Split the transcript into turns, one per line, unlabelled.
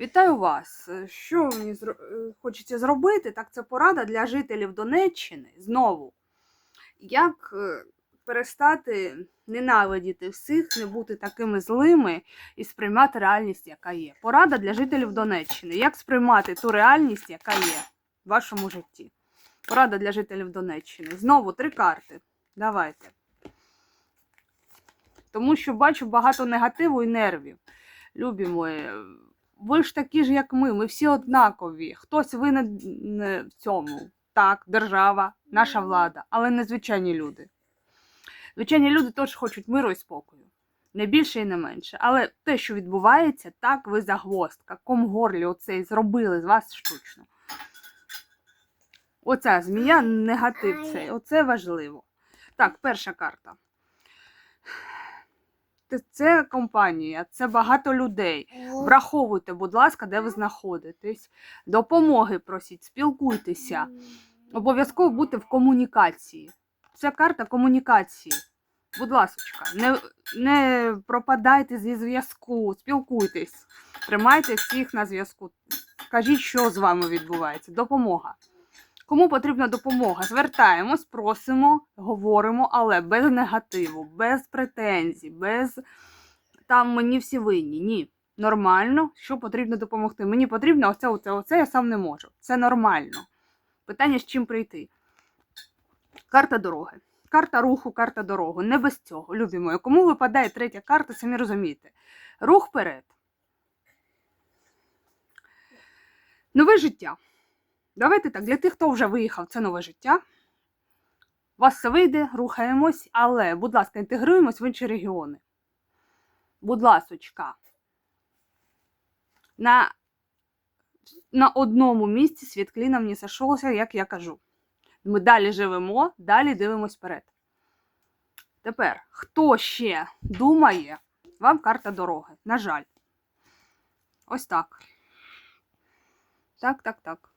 Вітаю вас! Що мені зро- е, хочеться зробити? Так, це порада для жителів Донеччини знову. Як е, перестати ненавидіти всіх, не бути такими злими і сприймати реальність, яка є. Порада для жителів Донеччини. Як сприймати ту реальність, яка є в вашому житті? Порада для жителів Донеччини. Знову три карти. Давайте. Тому що бачу багато негативу і нервів. Любі мої, ви ж такі ж, як ми, ми всі однакові. Хтось винен е, в цьому. Так, держава, наша влада, але не звичайні люди. Звичайні люди теж хочуть миру і спокою. Не більше і не менше. Але те, що відбувається, так ви загвоздка. Ком горлі оцей зробили з вас штучно. Оця змія негатив цей. Оце важливо. Так, перша карта. Це- Це компанія, це багато людей. Враховуйте, будь ласка, де ви знаходитесь. Допомоги просіть, спілкуйтеся. Обов'язково бути в комунікації. Це карта комунікації. Будь ласка, не, не пропадайте зі зв'язку, спілкуйтесь, тримайте всіх на зв'язку. Кажіть, що з вами відбувається. Допомога. Кому потрібна допомога? Звертаємось, просимо, говоримо, але без негативу, без претензій, без там мені всі винні. Ні. Нормально, що потрібно допомогти. Мені потрібно оце, оце, оце, я сам не можу. Це нормально. Питання, з чим прийти. Карта дороги. Карта руху, карта дороги. Не без цього, любі мої. Кому випадає третя карта, самі розумієте. Рух вперед. Нове життя. Давайте так, для тих, хто вже виїхав, це нове життя. У вас все вийде, рухаємось, але, будь ласка, інтегруємось в інші регіони. Будь ласочка. На, на одному місці світкліном не сошовся, як я кажу. Ми далі живемо, далі дивимось вперед. Тепер, хто ще думає, вам карта дороги. На жаль. Ось так. Так, так, так.